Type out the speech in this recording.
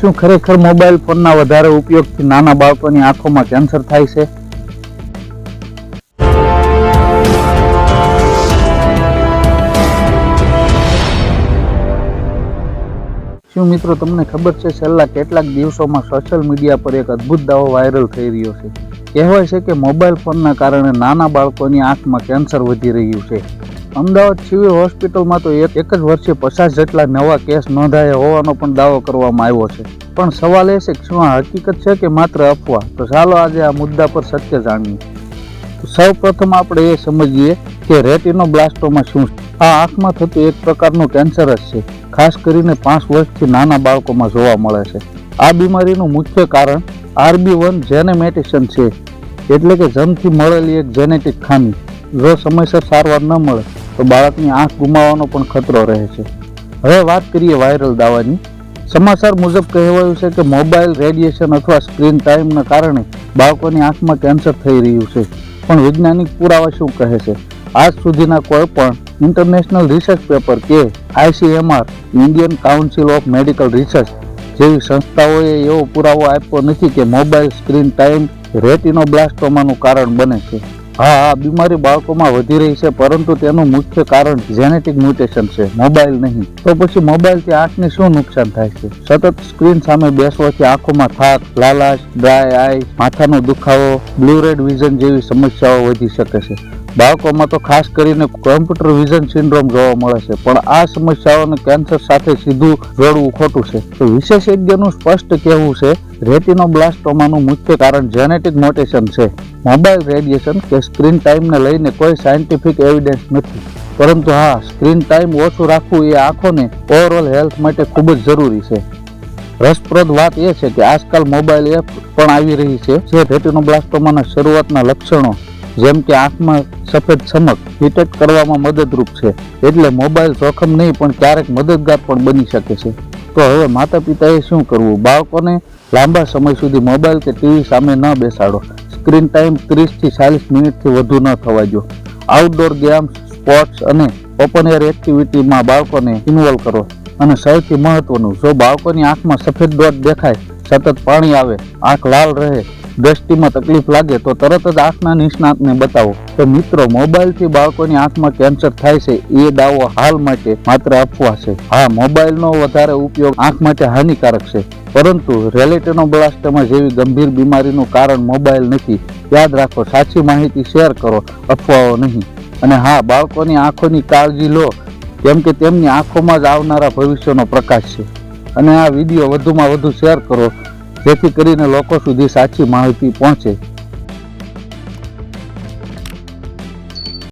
શું ખરેખર મોબાઈલ ફોનના વધારે ઉપયોગથી નાના બાળકોની આંખોમાં કેન્સર થાય છે? શું મિત્રો તમને ખબર છે, છેલ્લા કેટલાક દિવસોમાં સોશિયલ મીડિયા પર એક અદ્ભુત દાવો વાયરલ થઈ રહ્યો છે. કહેવાય છે કે મોબાઈલ ફોનના કારણે નાના બાળકોની આંખમાં કેન્સર વધી રહ્યું છે. અમદાવાદ સિવિલ હોસ્પિટલમાં તો એક એક જ વર્ષે પચાસ જેટલા નવા કેસ નોંધાયા હોવાનો પણ દાવો કરવામાં આવ્યો છે. પણ સવાલ એ છે કે શું હકીકત છે કે માત્ર અફવા? તો ચાલો આજે આ મુદ્દા પર સત્ય જાણીએ. સૌ પ્રથમ આપણે એ સમજીએ કે રેટિનોબ્લાસ્ટોમાં શું છે. આ આંખમાં થતું એક પ્રકારનું કેન્સર જ છે. ખાસ કરીને પાંચ વર્ષથી નાના બાળકોમાં જોવા મળે છે. આ બીમારીનું મુખ્ય કારણ આરબી વન જેનેમેટિશન છે. એટલે કે જન્મથી મળેલી એક જેનેટિક ખામી. જો સમયસર સારવાર ન મળે તો બાળકની આંખ ગુમાવવાનો પણ ખતરો રહે છે. હવે વાત કરીએ વાયરલ દાવાની. સમાચાર મુજબ કહેવાયું છે કે મોબાઈલ, રેડિયેશન અથવા સ્ક્રીન ટાઈમના કારણે બાળકોની આંખમાં કેન્સર થઈ રહ્યું છે. પણ વૈજ્ઞાનિક પુરાવા શું કહે છે? આજ સુધીના કોઈ પણ ઇન્ટરનેશનલ રિસર્ચ પેપર કે ICMR, Indian Council of Medical Research જેવી સંસ્થાઓએ એવો પુરાવો આપ્યો નથી કે મોબાઈલ સ્ક્રીન ટાઈમ રેટિનોબ્લાસ્ટોમાનું કારણ બને છે. હા આ બીમારી બાળકોમાં વધી રહી છે, પરંતુ તેનું મુખ્ય કારણ જેનેટિક મ્યુટેશન છે મોબાઈલ નહીં. તો પછી મોબાઈલથી આંખને શું નુકસાન થાય છે? સતત સ્ક્રીન સામે બેસવાથી આંખોમાં થાક, લાલાશ ડ્રાય આઈ માથાનો દુખાવો બ્લુ રેડ વિઝન જેવી સમસ્યાઓ વધી શકે છે. બાળકોમાં તો ખાસ કરીને કોમ્પ્યુટર વિઝન સિન્ડ્રોમ જોવા મળે છે. પણ આ સમસ્યાઓને કેન્સર સાથે સીધું જોડવું ખોટું છે. તો વિશેષજ્ઞનું સ્પષ્ટ કહેવું છે, રેટિનોબ્લાસ્ટોમાનું મુખ્ય કારણ જેનેટિક મોટેશન છે. મોબાઈલ રેડિયેશન કે સ્ક્રીન ટાઈમને લઈને કોઈ સાયન્ટિફિક એવિડન્સ નથી. પરંતુ હા, સ્ક્રીન ટાઈમ ઓછું રાખવું એ આંખોને ઓવરઓલ હેલ્થ માટે ખૂબ જ જરૂરી છે. રસપ્રદ વાત એ છે કે આજકાલ મોબાઈલ એપ પણ આવી રહી છે, જે રેટિનોબ્લાસ્ટોમાના શરૂઆતના લક્ષણો જેમ કે આંખમાં સફેદ ચમક ડિટેક્ટ કરવામાં મદદરૂપ છે. એટલે મોબાઈલ જોખમ નહીં, પણ ક્યારેક મદદગાર પણ બની શકે છે. તો હવે માતા પિતાએ શું કરવું? બાળકોને લાંબા સમય સુધી મોબાઈલ કે ટીવી સામે ન બેસાડો. સ્ક્રીન ટાઈમ ત્રીસથી ચાલીસ મિનિટથી વધુ ન થવા જો આઉટડોર ગેમ્સ, સ્પોર્ટ્સ અને ઓપન એર એક્ટિવિટીમાં બાળકોને ઇન્વોલ્વ કરો. અને સૌથી મહત્વનું, જો બાળકોની આંખમાં સફેદ ડોટ દેખાય, સતત પાણી આવે, આંખ લાલ રહે દ્રષ્ટિમાં તકલીફ લાગે તો તરત જ આંખના નિષ્ણાતને બતાવો. તો મિત્રો, મોબાઈલથી બાળકોની આંખમાં કેન્સર થાય છે, એ દાવો હાલ માટે માત્ર અફવા છે. હા, મોબાઈલનો વધારે ઉપયોગ આંખ માટે હાનિકારક છે. પરંતુ રેલેટેનોબ્લાસ્ટોમા જેવી ગંભીર બીમારીનું કારણ મોબાઈલ નથી. યાદ રાખો, સાચી માહિતી શેર કરો, અફવાઓ નહીં. અને હા, બાળકોની આંખોની કાળજી લો, કેમ કે તેમની આંખોમાં જ આવનારા ભવિષ્યનો પ્રકાશ છે. અને આ વીડિયો વધુમાં વધુ શેર કરો જેથી કરીને લોકો સુધી સાચી માહિતી પહોંચે.